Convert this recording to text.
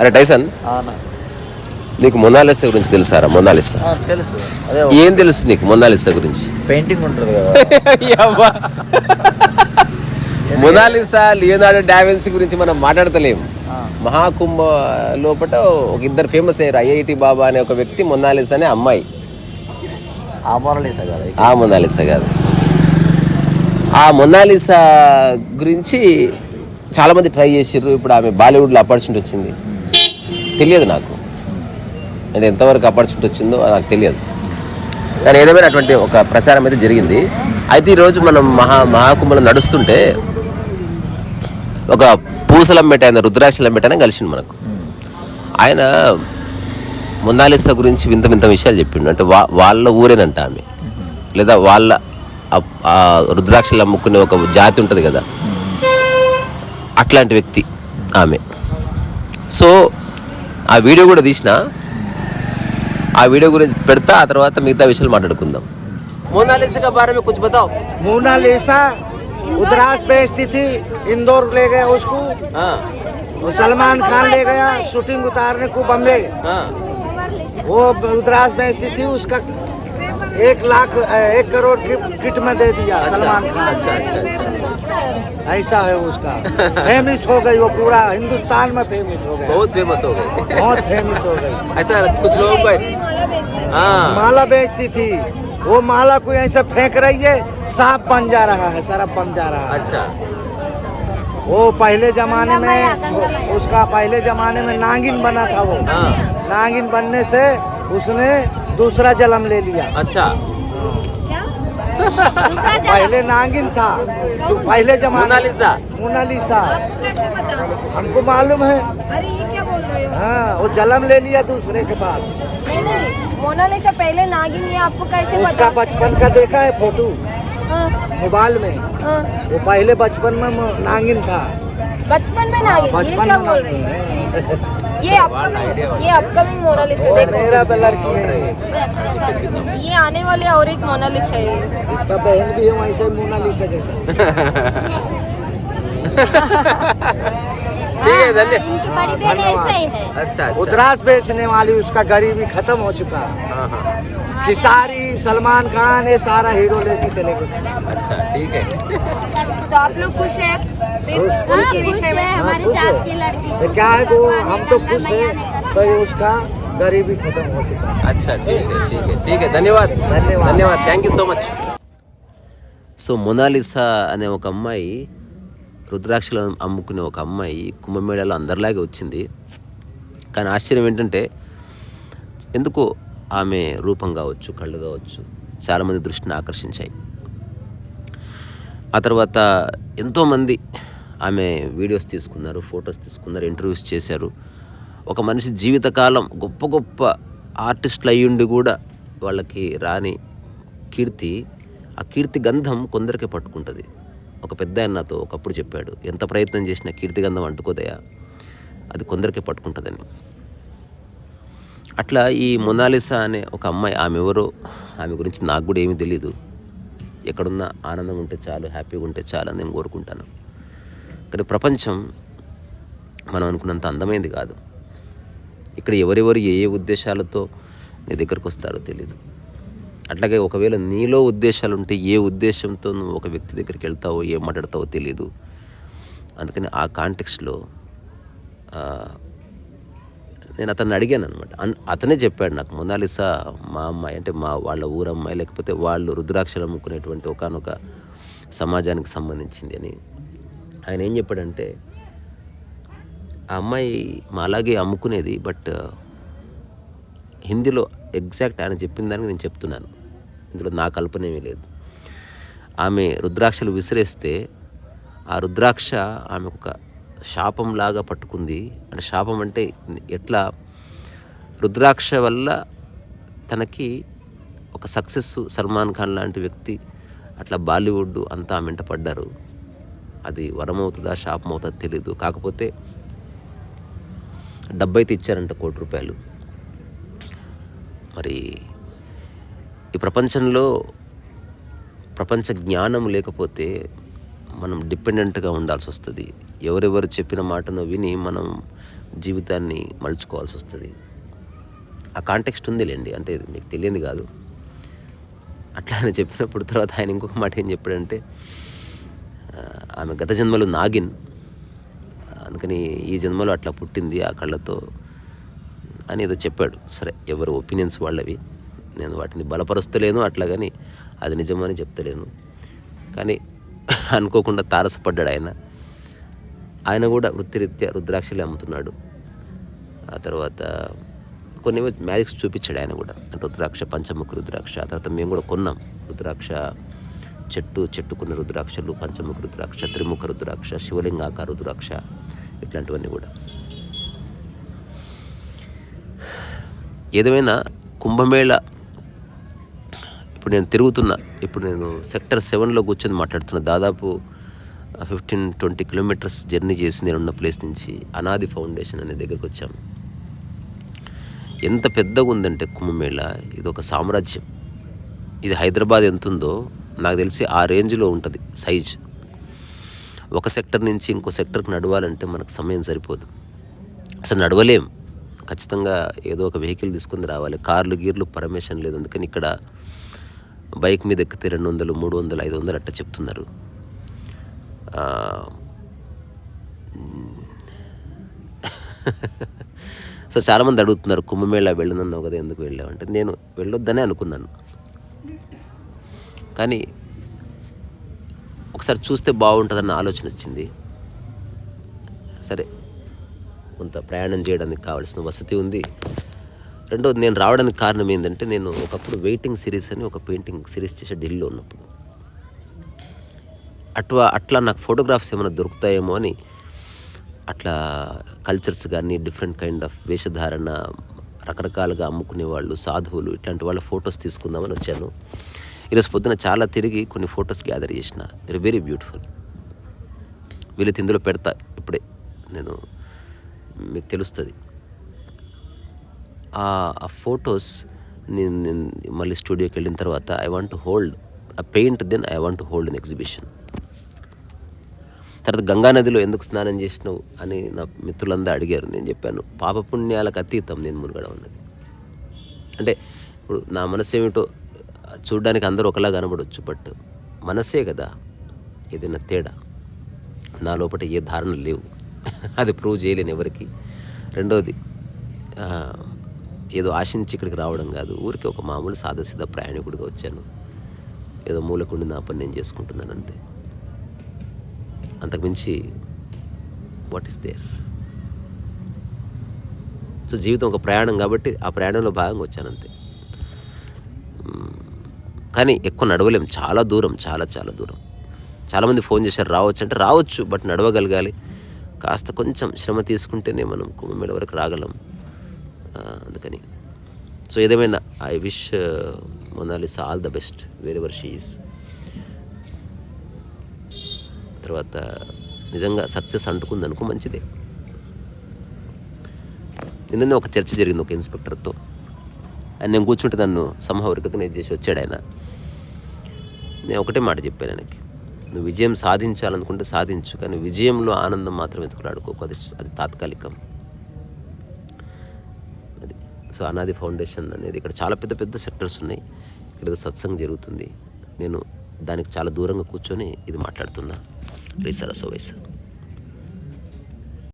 అరే టైసన్. నీకు మొనాలిసా గురించి తెలుసారా? మొనాలిసా. తెలుసు. ఏం తెలుసు నీకు మొనాలిసా గురించి? పెయింటింగ్ ఉంటుంది కదా. మొనాలిసా లియోనార్డో డావిన్సీ గురించి మనం మాట్లాడతలేము. మహాకుంభ లోపల ఒక ఇద్దరు ఫేమస్ అయ్యారు. ఐఐటి బాబా అనే ఒక వ్యక్తి మొనాలిసా అనే అమ్మాయి. ఆ కదా. ఆ మొనాలిసా కాదు. ఆ మొనాలిసా గురించి చాలామంది ట్రై చేసిర్రు. ఇప్పుడు ఆమె బాలీవుడ్లో ఆపర్చునిటీ వచ్చింది. తెలియదు నాకు. అంటే ఎంతవరకు ఆపర్చునిటీ వచ్చిందో నాకు తెలియదు. కానీ ఏదైనా అటువంటి ఒక ప్రచారం అయితే జరిగింది. అయితే ఈరోజు మనం మహా మహాకుంభలో నడుస్తుంటే ఒక పూసలంబెట ఆయన రుద్రాక్షలంబెట ఆయన కలిసిండు మనకు. ఆయన మొనాలిసా గురించి వింత వింత విషయాలు చెప్పిండు. అంటే వా వాళ్ళ ఊరేనంట ఆమె. లేదా వాళ్ళ రుద్రాక్షలు అమ్ముకునే ఒక జాతి ఉంటుంది కదా. అట్లాంటి వ్యక్తి ఆమె సో ఆ వీడియో కూడా తీసిన ఆ వీడియో గురించి పెడతా ఆ తర్వాత మిగతా విషయాలు మాట్లాడుకుందాం मोनालिसा बारे में कुछ बताओ मोनालिसा उदरास बेचती थी इंदौर ले गया उसको हाँ वो सलमान खान ले गया शूटिंग उतारने को बम्बे हाँ वो उदरास बेचती थी उसका एक लाख एक करोड़ की किट में दे दिया अच्छा, सलमान खान। अच्छा अच्छा अच्छा। ऐसा है उसका। फ़ेमस हो गई वो पूरा हिंदुस्तान में फ़ेमस हो गया। बहुत फ़ेमस हो गए बहुत फ़ेमस हो गई। ऐसा कुछ लोगों को हाँ। माला बेचती थी। वो माला को ऐसे फेंक रही है सांप बन जा रहा है सरप बन जा रहा है। अच्छा। वो पहले जमाने में उसका पहले जमाने में नागिन बना था वो। हाँ। नागिन बनने से उसने दूसरा जन्म ले लिया। अच्छा। पहले नागिन था तो पहले जमाने मोनालिसा। मोनालिसा। हमको मालूम है। अरे ये क्या बोल रहे हो? हाँ वो जन्म ले लिया दूसरे के पास। नहीं नहीं मोनालिसा पहले नागिन ये आपको कैसे उसका बचपन का देखा है फ़ोटो? हाँ, मोबाइल में। हाँ। वो पहले बचपन में नागिन था। बचपन में हाँ, नागिन बचपन में नागिन है? है। ये अपकमिंग ये अपकमिंग मोनालिसा है देखो। मेरा भी लड़की है। ये आने वाले और एक मोनालिसा है इसका बहन भी है वैसे मोनालिसा जैसा। ठीक है धन्य इनकी बड़ी बहन ऐसा ही है। अच्छा उतरास बेचने वाली उसका गरीबी खत्म हो चुका। है। हाँ हाँ खिसारी सलमान खान ये सारा हीरो लेके चले गए अच्छा ठीक है तो आप लोग खुश हैं फिर उनके विषय में हाँ, हमारे खुश जात है। की लड़की ये क्या है वो हम तो खुश है तो ये उसका गरीबी खत्म हो चुका है अच्छा ठीक है ठीक है ठीक है ధన్యవాద్ ధన్యవాద్. ధన్యవాద్ thank you so much so Monalisa అనే ఒక అమ్మాయి రుద్రాక్షలు అమ్ముకునే ఒక అమ్మాయి కుంభమేళాలో అందరిలాగే వచ్చింది కానీ ఆశ్చర్యం ఏంటంటే ఎందుకో ఆమె రూపం కావచ్చు కళ్ళు కావచ్చు చాలామంది దృష్టిని ఆకర్షించాయి. ఆ తర్వాత ఎంతోమంది ఆమె వీడియోస్ తీసుకున్నారు ఫొటోస్ తీసుకున్నారు ఇంటర్వ్యూస్ చేశారు. ఒక మనిషి జీవితకాలం గొప్ప గొప్ప ఆర్టిస్టులు అయ్యుండి కూడా వాళ్ళకి రాని కీర్తి ఆ కీర్తి గంధం కొందరికే పట్టుకుంటుంది. ఒక పెద్ద ఆయన నాతో ఒకప్పుడు చెప్పాడు ఎంత ప్రయత్నం చేసినా కీర్తి గంధం అంటుకోదయా అది కొందరికే పట్టుకుంటుందని. అట్లా ఈ మొనాలిసా అనే ఒక అమ్మాయి ఆమె ఎవరో ఆమె గురించి నాకు కూడా ఏమీ తెలీదు. ఎక్కడున్నా ఆనందంగా ఉంటే చాలు హ్యాపీగా ఉంటే చాలు అని నేను కోరుకుంటాను. కానీ ప్రపంచం మనం అనుకున్నంత అందమైంది కాదు. ఇక్కడ ఎవరెవరు ఏ ఏ ఉద్దేశాలతో నీ దగ్గరకు వస్తారో తెలియదు అట్లాగే ఒకవేళ నీలో ఉద్దేశాలు ఉంటే ఏ ఉద్దేశంతో నువ్వు ఒక వ్యక్తి దగ్గరికి వెళ్తావో ఏం మాట్లాడతావో తెలియదు అందుకని ఆ కాంటెక్స్లో నేను అతన్ని అడిగాను అనమాట అతనే చెప్పాడు నాకు మొనాలిసా మా అమ్మాయి అంటే మా వాళ్ళ ఊరమ్మాయి లేకపోతే వాళ్ళు రుద్రాక్షలు అమ్ముకునేటువంటి ఒకనొక సమాజానికి సంబంధించింది అని. ఆయన ఏం చెప్పాడంటే ఆ అమ్మాయి మా అలాగే అమ్ముకునేది బట్ హిందీలో ఎగ్జాక్ట్ ఆయన చెప్పిన దానికి నేను చెప్తున్నాను. ఇందులో నా కల్పన ఏమీ లేదు. ఆమె రుద్రాక్షలు విసిరేస్తే ఆ రుద్రాక్ష ఆమెకు ఒక శాపంలాగా పట్టుకుంది. అంటే శాపం అంటే ఎట్లా? రుద్రాక్ష వల్ల తనకి ఒక సక్సెస్ సల్మాన్ ఖాన్ లాంటి వ్యక్తి అట్లా బాలీవుడ్ అంతా ఆమె వెంట పడ్డారు. అది వరమవుతుందా శాపం అవుతుందా తెలీదు. కాకపోతే డబ్బు అయితే ఇచ్చారంట కోటి రూపాయలు. మరి ఈ ప్రపంచంలో ప్రపంచ జ్ఞానం లేకపోతే మనం డిపెండెంట్గా ఉండాల్సి వస్తుంది. ఎవరెవరు చెప్పిన మాటను విని మనం జీవితాన్ని మలుచుకోవాల్సి వస్తుంది. ఆ కాంటెక్స్ట్ ఉందిలేండి అంటే మీకు తెలియంది కాదు. అట్లా ఆయన చెప్పినప్పుడు తర్వాత ఆయన ఇంకొక మాట ఏం చెప్పాడంటే ఆమె గత జన్మలో నాగిన్. అందుకని ఈ జన్మలో అట్లా పుట్టింది ఆ కళ్ళతో అని ఏదో చెప్పాడు. సరే ఎవరు ఒపీనియన్స్ వాళ్ళవి. నేను వాటిని బలపరుస్తలేను అట్లా కానీ అది నిజమని చెప్తలేను. కానీ అనుకోకుండా తారసపడ్డాడు ఆయన. ఆయన కూడా వృత్తిరీత్యా రుద్రాక్షలే అమ్ముతున్నాడు. ఆ తర్వాత కొన్ని మ్యాజిక్స్ చూపించాడు ఆయన కూడా. అంటే రుద్రాక్ష పంచముఖ రుద్రాక్ష ఆ తర్వాత మేము కూడా కొన్నాం. రుద్రాక్ష చెట్టు చెట్టుకున్న రుద్రాక్షలు పంచముఖ రుద్రాక్ష త్రిముఖ రుద్రాక్ష శివలింగాకార రుద్రాక్ష ఇట్లాంటివన్నీ కూడా. ఏదేమైనా కుంభమేళ ఇప్పుడు నేను తిరుగుతున్నా ఇప్పుడు నేను సెక్టర్ సెవెన్లో కూర్చొని మాట్లాడుతున్నా దాదాపు ఫిఫ్టీన్ ట్వంటీ కిలోమీటర్స్ జర్నీ చేసి నేను ఉన్న ప్లేస్ నుంచి అనాది ఫౌండేషన్ అనే దగ్గరికి వచ్చాము ఎంత పెద్దగా ఉందంటే కుంభమేళ ఇది ఒక సామ్రాజ్యం. ఇది హైదరాబాద్ ఎంత ఉందో నాకు తెలిసి ఆ రేంజ్లో ఉంటుంది సైజ్ ఒక సెక్టర్ నుంచి ఇంకో సెక్టర్కి నడవాలంటే మనకు సమయం సరిపోదు. అసలు నడవలేం. ఖచ్చితంగా ఏదో ఒక వెహికల్ తీసుకుని రావాలి. కార్లు గీర్లు పర్మిషన్ లేదు. అందుకని ఇక్కడ బైక్ మీద ఎక్కితే రెండు వందలు మూడు వందలు ఐదు వందలు అట్ట చెప్తున్నారు. సో చాలామంది అడుగుతున్నారు కుంభమేళ వెళ్ళనన్నావు కదా ఎందుకు వెళ్ళామంటే నేను వెళ్ళొద్దనే అనుకున్నాను. కానీ ఒకసారి చూస్తే బాగుంటుందన్న ఆలోచన వచ్చింది. సరే కొంత ప్రయాణం చేయడానికి కావాల్సిన వసతి ఉంది. రెండోది నేను రావడానికి కారణం ఏంటంటే నేను ఒకప్పుడు వెయిటింగ్ సిరీస్ అని ఒక పెయింటింగ్ సిరీస్ చేసే ఢిల్లీలో ఉన్నప్పుడు. అట్లా అట్లా నాకు ఫోటోగ్రాఫ్స్ ఏమైనా దొరుకుతాయేమో అని అట్లా కల్చర్స్ కానీ డిఫరెంట్ కైండ్ ఆఫ్ వేషధారణ రకరకాలుగా అమ్ముకునే వాళ్ళు సాధువులు ఇట్లాంటి వాళ్ళ ఫొటోస్ తీసుకుందామని వచ్చాను. ఈరోజు పొద్దున చాలా తిరిగి కొన్ని ఫొటోస్ గ్యాదర్ చేసిన. వెరీ వెరీ బ్యూటిఫుల్ వీళ్ళు ఇందులో పెడతా ఇప్పుడే నేను మీకు తెలుస్తుంది. ఆ ఫొటోస్ నేను నేను మళ్ళీ స్టూడియోకి వెళ్ళిన తర్వాత I want hold a paint then I want to hold an exhibition తర్వాత గంగా నదిలో ఎందుకు స్నానం చేసినావు అని నా మిత్రులందరూ అడిగారు. నేను చెప్పాను పాపపుణ్యాలకు అతీతం నేను మునగడం అన్నది అంటే ఇప్పుడు నా మనసు ఏమిటో చూడడానికి అందరూ ఒకలా కనబడవచ్చు బట్ మనసే కదా ఏదైనా తేడా. నా లోపల ఏ ధారణలు లేవు. అది ప్రూవ్ చేయలేను ఎవరికి. రెండోది ఏదో ఆశించి ఇక్కడికి రావడం కాదు. ఊరికి ఒక మామూలు సాదాసీదా ప్రయాణికుడిగా వచ్చాను. ఏదో మూలకుండి నా పని నేను చేసుకుంటున్నాను అంతే. అంతకుమించి వాట్ ఈస్ దేర్ సో జీవితం ఒక ప్రయాణం కాబట్టి ఆ ప్రయాణంలో భాగంగా వచ్చాను అంతే. కానీ ఎక్కువ నడవలేం. చాలా దూరం చాలా చాలా దూరం. చాలామంది ఫోన్ చేశారు రావచ్చు అంటే రావచ్చు బట్ నడవగలగాలి. కాస్త కొంచెం శ్రమ తీసుకుంటేనే మనం కుంభమేళ వరకు రాగలం. అందుకని. సో ఏదేమైనా I wish Monalisa all the best wherever she is తర్వాత నిజంగా సక్సెస్ అంటుకుంది అనుకో మంచిదే. నిన్ననే ఒక చర్చ జరిగింది ఒక ఇన్స్పెక్టర్తో. ఆయన నేను కూర్చుంటే నన్ను సంహ రికగ్నైజ్ చేసి వచ్చాడు ఆయన. నేను ఒకటే మాట చెప్పాను ఆయనకి. నువ్వు విజయం సాధించాలనుకుంటే సాధించు కానీ విజయంలో ఆనందం మాత్రం ఎత్తుకులాడుకోకు అది అది తాత్కాలికం. అది. సో అనాది ఫౌండేషన్ అనేది ఇక్కడ చాలా పెద్ద పెద్ద సెక్టర్స్ ఉన్నాయి. ఇక్కడ సత్సంగం జరుగుతుంది. నేను దానికి చాలా దూరంగా కూర్చొని ఇది మాట్లాడుతున్నా. Risa la obesa.